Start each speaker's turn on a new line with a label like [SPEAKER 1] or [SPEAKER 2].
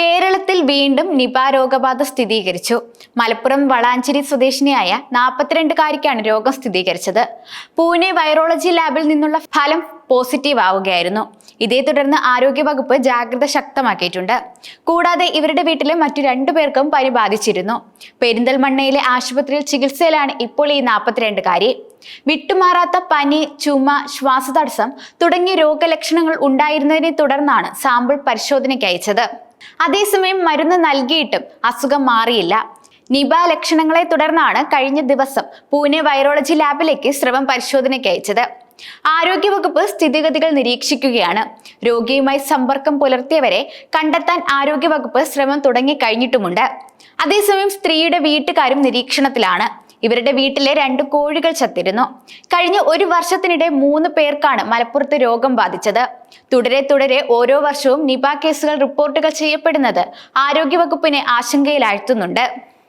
[SPEAKER 1] കേരളത്തിൽ വീണ്ടും നിപ രോഗബാധ സ്ഥിരീകരിച്ചു. മലപ്പുറം വളാഞ്ചേരി സ്വദേശിനിയായ നാൽപ്പത്തിരണ്ടുകാരിക്കാണ് രോഗം സ്ഥിരീകരിച്ചത്. പൂനെ വൈറോളജി ലാബിൽ നിന്നുള്ള ഫലം പോസിറ്റീവ് ആവുകയായിരുന്നു. ഇതേ തുടർന്ന് ആരോഗ്യവകുപ്പ് ജാഗ്രത ശക്തമാക്കിയിട്ടുണ്ട്. കൂടാതെ ഇവരുടെ വീട്ടിലെ മറ്റു രണ്ടു പേർക്കും പനി ബാധിച്ചിരുന്നു. പെരിന്തൽമണ്ണയിലെ ആശുപത്രിയിൽ ചികിത്സയിലാണ് ഇപ്പോൾ ഈ നാൽപ്പത്തിരണ്ടുകാരി വിട്ടുമാറാത്ത പനി ചുമ ശ്വാസതടസ്സം തുടങ്ങിയ രോഗലക്ഷണങ്ങൾ ഉണ്ടായിരുന്നതിനെ തുടർന്നാണ് സാമ്പിൾ പരിശോധനയ്ക്ക് അയച്ചത്. അതേസമയം മരുന്ന് നൽകിയിട്ടും അസുഖം മാറിയില്ല. നിപ ലക്ഷണങ്ങളെ തുടർന്നാണ് കഴിഞ്ഞ ദിവസം പൂനെ വൈറോളജി ലാബിലേക്ക് സ്രവം പരിശോധനയ്ക്ക് അയച്ചത്. ആരോഗ്യവകുപ്പ് സ്ഥിതിഗതികൾ നിരീക്ഷിക്കുകയാണ്. രോഗിയുമായി സമ്പർക്കം പുലർത്തിയവരെ കണ്ടെത്താൻ ആരോഗ്യവകുപ്പ് ശ്രമം തുടങ്ങി കഴിഞ്ഞിട്ടുമുണ്ട്. അതേസമയം സ്ത്രീയുടെ വീട്ടുകാരും നിരീക്ഷണത്തിലാണ്. ഇവരുടെ വീട്ടിലെ രണ്ട് കോഴികൾ ചത്തിരുന്നു. കഴിഞ്ഞ ഒരു വർഷത്തിനിടെ മൂന്ന് പേർക്കാണ് മലപ്പുറത്ത് രോഗം ബാധിച്ചത്. തുടരെ തുടരെ ഓരോ വർഷവും നിപ കേസുകൾ റിപ്പോർട്ടുകൾ ചെയ്യപ്പെടുന്നത് ആരോഗ്യവകുപ്പിനെ ആശങ്കയിലാഴ്ത്തുന്നുണ്ട്.